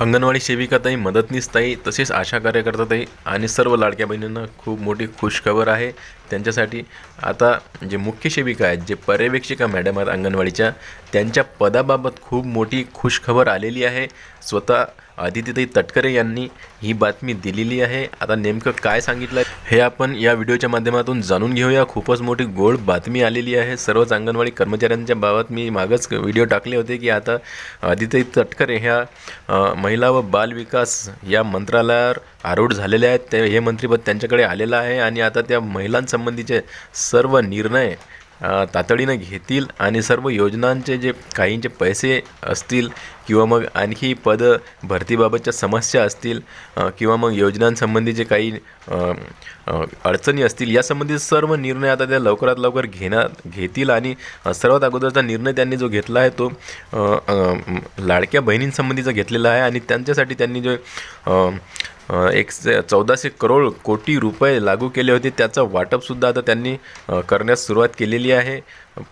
अंगणवाडी सेविकाताई मदतनीसताई तसेच आशा कार्यकर्ताताई आणि सर्व लाडक्या बहिणींना खूप मोठी खुशखबर आहे. त्यांच्यासाठी आता जे मुख्य सेविका आहेत जे पर्यवेक्षिका मॅडम आहेत अंगणवाडीच्या त्यांच्या पदाबाबत खूप मोठी खुशखबर आलेली आहे. स्वतः आदितीताई तटकरे यांनी ही बातमी दिलेली आहे. आता नेमकं काय सांगितलं? हे आपण या व्हिडिओच्या माध्यमातून जाणून घेऊया. खूपच मोठी गोड बातमी आलेली आहे. सर्वच अंगणवाडी कर्मचाऱ्यांच्या बाबत मी मागच व्हिडिओ टाकले होते की आता आदित्य तटकरे ह्या महिला व बाल विकास या मंत्रालयावर आरूढ झालेले आहेत. ते हे मंत्रीपद त्यांच्याकडे आलेलं आहे आणि आता त्या महिलांसंबंधीचे सर्व निर्णय तातडीनं घेतील आणि सर्व योजनांचे जे काहींचे पैसे असतील किंवा मग आणखी पद भरतीबाबतच्या समस्या असतील किंवा मग योजनांसंबंधी जे काही अडचणी असतील यासंबंधी सर्व निर्णय आता त्या लवकरात लवकर घेणार घेतील आणि सर्वात अगोदरचा निर्णय त्यांनी जो घेतला आहे तो लाडक्या बहिणींसंबंधीचा घेतलेला आहे आणि त्यांच्यासाठी त्यांनी जो एक चौदाशे करोड कोटी रुपये लागू केले होते. त्याचं वाटपसुद्धा आता त्यांनी करण्यास सुरुवात केलेली आहे.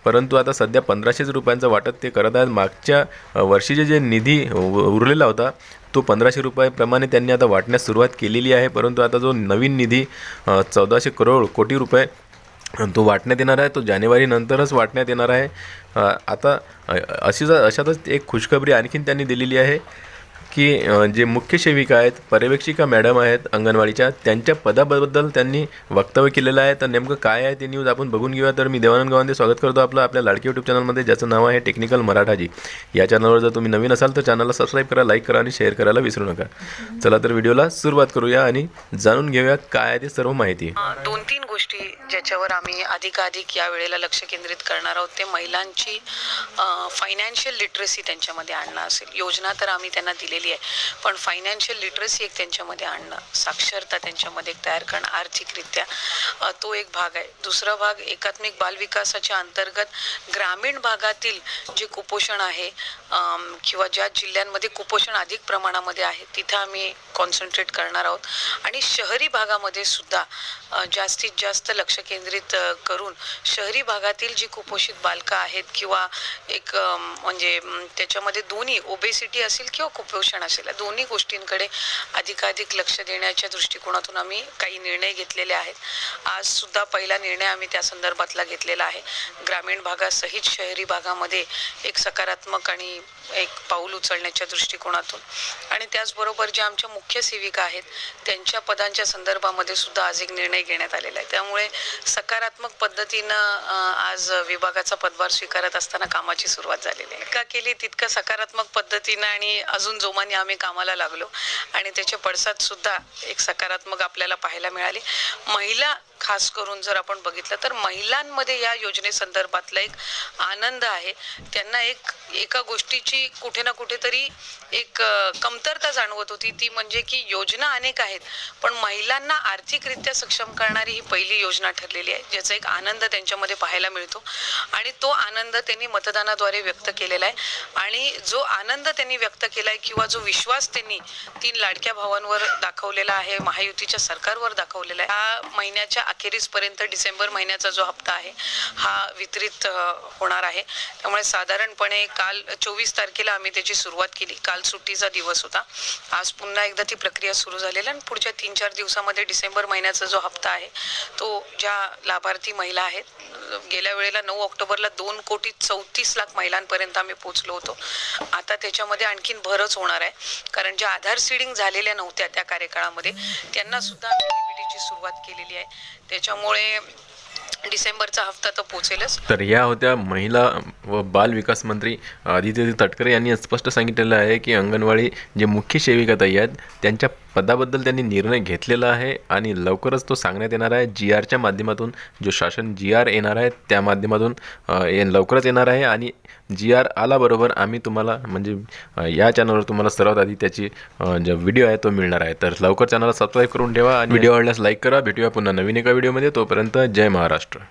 परंतु आता सध्या पंधराशेच रुपयांचं वाटप ते करत आहेत. मागच्या वर्षीचे जे निधी उ- उरलेला होता तो पंधराशे रुपयाप्रमाणे त्यांनी आता वाटण्यास सुरुवात केलेली आहे. परंतु आता जो नवीन निधी चौदाशे करोड कोटी रुपये तो वाटण्यात येणार आहे. तो जानेवारीनंतरच वाटण्यात येणार आहे. आता अशी अशीच अशातच एक खुशखबरी आणखीन त्यांनी दिलेली आहे. की जे मुख्य सेविका आहेत पर्यवेक्षिका मॅडम आहेत अंगणवाडीच्या त्यांच्या पदाबद्दल त्यांनी वक्तव्य केलेलं आहे. तर नेमकं काय आहे ते न्यूज आपण बघून घेऊया. तर मी देवानंद गावांचे स्वागत करतो आपलं आपल्या लाडकी यूट्यूब चॅनलमध्ये ज्याचं नाव आहे टेक्निकल मराठाजी. या चॅनलवर जर तुम्ही नवीन असाल तर चॅनलला सबस्क्राईब करा लाईक करा आणि शेअर करायला विसरू नका. चला तर व्हिडिओला सुरुवात करूया आणि जाणून घेऊया काय आहे ते सर्व माहिती. दोन तीन गोष्टी ज्याच्यावर आम्ही अधिकाधिक या वेळेला लक्ष केंद्रित करणार आहोत ते महिलांची फायनान्शियल लिटरसी त्यांच्यामध्ये आणणं असेल. योजना तर आम्ही त्यांना दिलेली आहे पण फायनान्शियल लिटरसी एक त्यांच्यामध्ये आणणं साक्षरता त्यांच्यामध्ये एक तयार करणं आर्थिकरित्या तो एक भाग आहे. दुसरा भाग एकात्मिक बालविकासाच्या अंतर्गत ग्रामीण भागातील जे कुपोषण आहे किंवा ज्या जिल्ह्यांमध्ये कुपोषण अधिक प्रमाणामध्ये आहे तिथं आम्ही कॉन्सन्ट्रेट करणार आहोत. आणि शहरी भागामध्ये सुद्धा जास्तीत जास्त लक्ष केंद्रित करून शहरी भागातील जी कुपोषित बालकं आहेत किंवा एक म्हणजे त्याच्यामध्ये दोन्ही ओबेसिटी असेल किंवा कुपोषण असेल दोन्ही गोष्टींकडे अधिकाधिक लक्ष देण्याच्या दृष्टिकोनातून आम्ही काही निर्णय घेतलेले आहेत. आज सुद्धा पहिला निर्णय आम्ही त्या संदर्भातला घेतलेला आहे. ग्रामीण भागासहित शहरी भागामध्ये एक सकारात्मक आणि एक पाऊल उचलण्याच्या दृष्टिकोनातून. आणि त्याचबरोबर जे आमच्या मुख्य सेविका आहेत. त्यांच्या पदांच्या संदर्भामध्ये सुद्धा आज एक निर्णय घेण्यात आलेला आहे. त्यामुळे सकारात्मक पद्धतीनं आज विभागाचा पदभार स्वीकारत असताना कामाची सुरुवात झालेली आहे. का केली तितकं सकारात्मक पद्धतीनं आणि अजून जोमाने आम्ही कामाला लागलो. आणि त्याचे पडसाद सुद्धा एक सकारात्मक आपल्याला पाहायला मिळाले. महिला खास करून जर आपण बघितलं तर महिलांमध्ये या योजनेसंदर्भातला एक आनंद आहे. त्यांना एक एका गोष्टीची कुठे ना कुठेतरी एक कमतरता जाणवत होती. ती म्हणजे की योजना अनेक आहेत पण महिलांना आर्थिकरित्या सक्षम करणारी ही पहिली योजना ठरलेली आहे ज्याचा एक आनंद त्यांच्यामध्ये पाहायला मिळतो. आणि तो आनंद त्यांनी मतदानाद्वारे व्यक्त केलेला आहे. आणि जो आनंद त्यांनी व्यक्त केला आहे किंवा जो विश्वास त्यांनी तीन लाडक्या भावांवर दाखवलेला आहे महायुतीच्या सरकारवर दाखवलेला आहे हा महिन्याच्या अखेरीसपर्यंत डिसेंबर महिन्याचा जो हप्ता आहे हा वितरित होणार आहे. त्यामुळे साधारणपणे काल चोवीस तारखेला आम्ही त्याची सुरुवात केली. काल सुट्टीचा दिवस होता. आज पुन्हा एकदा ती प्रक्रिया सुरू झालेली आणि पुढच्या तीन चार दिवसामध्ये डिसेंबर महिन्याचा जो हप्ता आहे तो ज्या लाभार्थी महिला आहेत गेल्या वेळेला नऊ ऑक्टोबरला दोन कोटी चौतीस लाख महिलांपर्यंत आम्ही पोहोचलो होतो. आता त्याच्यामध्ये आणखीन भरच होणार आहे. कारण ज्या आधार सीडिंग झालेल्या नव्हत्या त्या कार्यकाळामध्ये त्यांना सुद्धा सुरुवात केलेली आहे. त्याच्यामुळे डिसेंबरचा हप्ता तर पोचेलच. तर या होत्या महिला व बाल विकास मंत्री आदित्य तटकरे यांनी स्पष्ट सांगितलेलं आहे की अंगणवाडी जे मुख्य सेविकाताई आहेत त्यांच्या पदाबद्दल त्यांनी निर्णय घेतलेला आहे आणि लवकरच तो सांगण्यात येणार आहे. जी आरच्या माध्यमातून जो शासन जी आर येणार आहे त्या माध्यमातून लवकरच येणार आहे आणि जी आर आल्याबरोबर आम्ही तुम्हाला म्हणजे या चॅनलवर तुम्हाला सर्वात आधी त्याची जो व्हिडिओ आहे तो मिळणार आहे. तर लवकर चॅनलला सबस्क्राईब करून ठेवा आणि व्हिडिओ आवडल्यास लाईक करा. भेटूया पुन्हा नवीन एका व्हिडिओमध्ये तोपर्यंत जय महाराष्ट्र. chapter